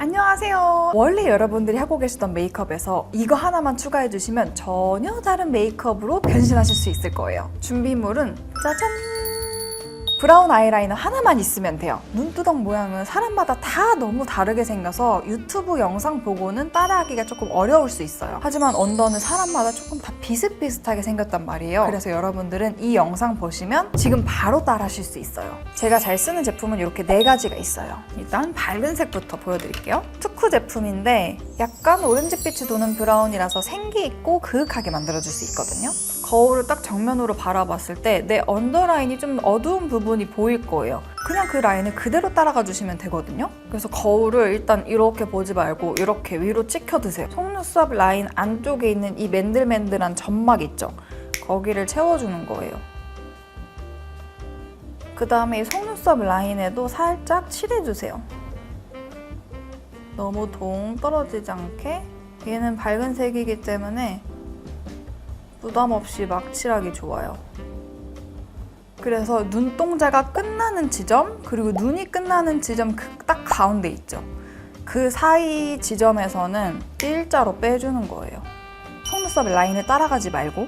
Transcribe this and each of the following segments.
안녕하세요. 원래 여러분들이 하고 계시던 메이크업에서 이거 하나만 추가해 주시면 전혀 다른 메이크업으로 변신하실 수 있을 거예요. 준비물은 짜잔! 브라운 아이라이너 하나만 있으면 돼요. 눈두덩 모양은 사람마다 다 너무 다르게 생겨서 유튜브 영상 보고는 따라하기가 조금 어려울 수 있어요. 하지만 언더는 사람마다 조금 다 비슷비슷하게 생겼단 말이에요. 그래서 여러분들은 이 영상 보시면 지금 바로 따라 하실 수 있어요. 제가 잘 쓰는 제품은 이렇게 네 가지가 있어요. 일단 밝은 색부터 보여드릴게요. 투쿠 제품인데 약간 오렌지빛이 도는 브라운이라서 생기 있고 그윽하게 만들어줄 수 있거든요. 거울을 딱 정면으로 바라봤을 때 내 언더라인이 좀 어두운 부분이 보일 거예요. 그냥 그 라인을 그대로 따라가 주시면 되거든요. 그래서 거울을 일단 이렇게 보지 말고 이렇게 위로 찍혀 드세요. 속눈썹 라인 안쪽에 있는 이 맨들맨들한 점막 있죠? 거기를 채워주는 거예요. 그 다음에 이 속눈썹 라인에도 살짝 칠해주세요. 너무 동 떨어지지 않게 얘는 밝은 색이기 때문에 부담 없이 막 칠하기 좋아요. 그래서 눈동자가 끝나는 지점 그리고 눈이 끝나는 지점 그딱 가운데 있죠. 그 사이 지점에서는 일자로 빼주는 거예요. 속눈썹 라인을 따라가지 말고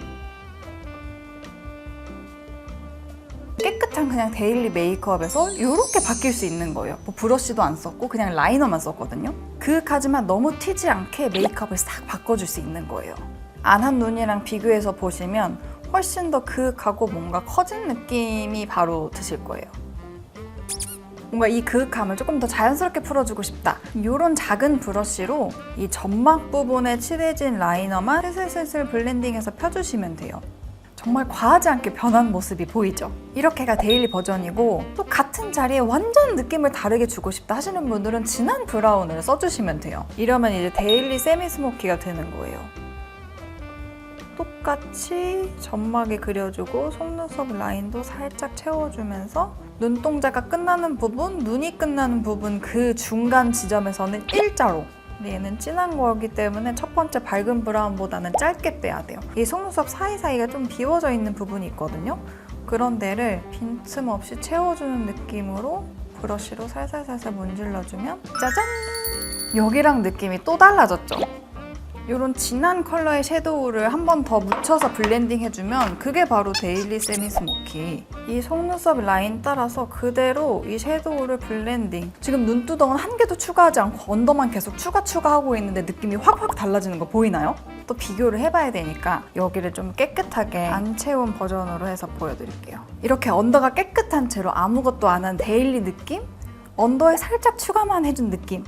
깨끗한 그냥 데일리 메이크업에서 이렇게 바뀔 수 있는 거예요. 뭐 브러쉬도 안 썼고 그냥 라이너만 썼거든요. 그윽하지만 너무 튀지 않게 메이크업을 싹 바꿔줄 수 있는 거예요. 안한 눈이랑 비교해서 보시면 훨씬 더 그윽하고 뭔가 커진 느낌이 바로 드실 거예요. 뭔가 이 그윽함을 조금 더 자연스럽게 풀어주고 싶다. 이런 작은 브러쉬로 이 점막 부분에 칠해진 라이너만 슬슬슬슬 블렌딩해서 펴주시면 돼요. 정말 과하지 않게 변한 모습이 보이죠? 이렇게가 데일리 버전이고 또 같은 자리에 완전 느낌을 다르게 주고 싶다 하시는 분들은 진한 브라운을 써주시면 돼요. 이러면 이제 데일리 세미 스모키가 되는 거예요. 똑같이 점막에 그려주고 속눈썹 라인도 살짝 채워주면서 눈동자가 끝나는 부분, 눈이 끝나는 부분 그 중간 지점에서는 일자로 얘는 진한 거기 때문에 첫 번째 밝은 브라운보다는 짧게 빼야 돼요. 이 속눈썹 사이사이가 좀 비워져 있는 부분이 있거든요. 그런 데를 빈틈없이 채워주는 느낌으로 브러쉬로 살살살살 문질러주면 짜잔! 여기랑 느낌이 또 달라졌죠? 이런 진한 컬러의 섀도우를 한 번 더 묻혀서 블렌딩 해주면 그게 바로 데일리 세미 스모키. 이 속눈썹 라인 따라서 그대로 이 섀도우를 블렌딩. 지금 눈두덩은 한 개도 추가하지 않고 언더만 계속 추가 추가하고 있는데 느낌이 확확 달라지는 거 보이나요? 또 비교를 해봐야 되니까 여기를 좀 깨끗하게 안 채운 버전으로 해서 보여드릴게요. 이렇게 언더가 깨끗한 채로 아무것도 안 한 데일리 느낌? 언더에 살짝 추가만 해준 느낌?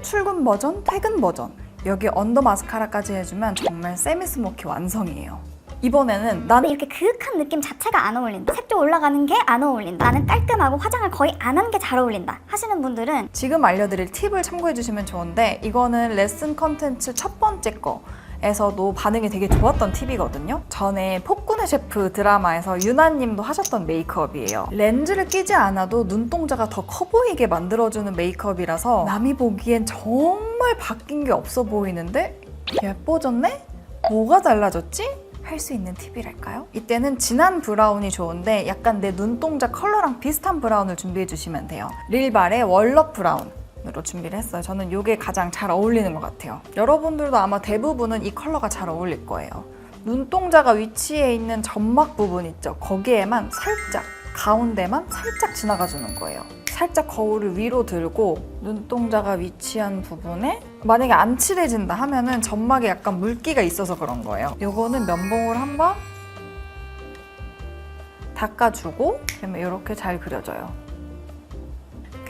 출근 버전, 퇴근 버전 여기 언더 마스카라까지 해주면 정말 세미 스모키 완성이에요. 이번에는 난 근데 이렇게 그윽한 느낌 자체가 안 어울린다. 색조 올라가는 게 안 어울린다. 나는 깔끔하고 화장을 거의 안 한 게 잘 어울린다. 하시는 분들은 지금 알려드릴 팁을 참고해 주시면 좋은데 이거는 레슨 컨텐츠 첫 번째 거 에서도 반응이 되게 좋았던 팁이거든요. 전에 폭군의 셰프 드라마에서 유나님도 하셨던 메이크업이에요. 렌즈를 끼지 않아도 눈동자가 더 커 보이게 만들어주는 메이크업이라서 남이 보기엔 정말 바뀐 게 없어 보이는데 예뻐졌네? 뭐가 달라졌지? 할 수 있는 팁이랄까요? 이때는 진한 브라운이 좋은데 약간 내 눈동자 컬러랑 비슷한 브라운을 준비해 주시면 돼요. 릴발의 월럽 브라운. 으로 준비를 했어요. 저는 이게 가장 잘 어울리는 것 같아요. 여러분들도 아마 대부분은 이 컬러가 잘 어울릴 거예요. 눈동자가 위치해 있는 점막 부분 있죠? 거기에만 살짝, 가운데만 살짝 지나가 주는 거예요. 살짝 거울을 위로 들고 눈동자가 위치한 부분에 만약에 안 칠해진다 하면은 점막에 약간 물기가 있어서 그런 거예요. 요거는 면봉을 한번 닦아주고 그다음에 이렇게 잘 그려져요.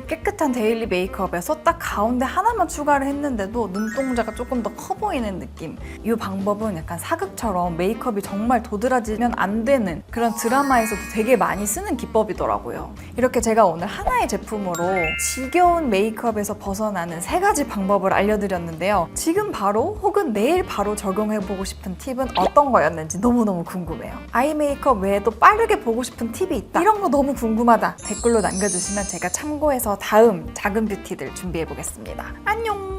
깨끗한 데일리 메이크업에서 딱 가운데 하나만 추가를 했는데도 눈동자가 조금 더 커 보이는 느낌. 이 방법은 약간 사극처럼 메이크업이 정말 도드라지면 안 되는 그런 드라마에서도 되게 많이 쓰는 기법이더라고요. 이렇게 제가 오늘 하나의 제품으로 지겨운 메이크업에서 벗어나는 세 가지 방법을 알려드렸는데요. 지금 바로 혹은 내일 바로 적용해보고 싶은 팁은 어떤 거였는지 너무너무 궁금해요. 아이 메이크업 외에도 빠르게 보고 싶은 팁이 있다. 이런 거 너무 궁금하다. 댓글로 남겨주시면 제가 참고해서 다음 작은 뷰티들 준비해 보겠습니다. 안녕!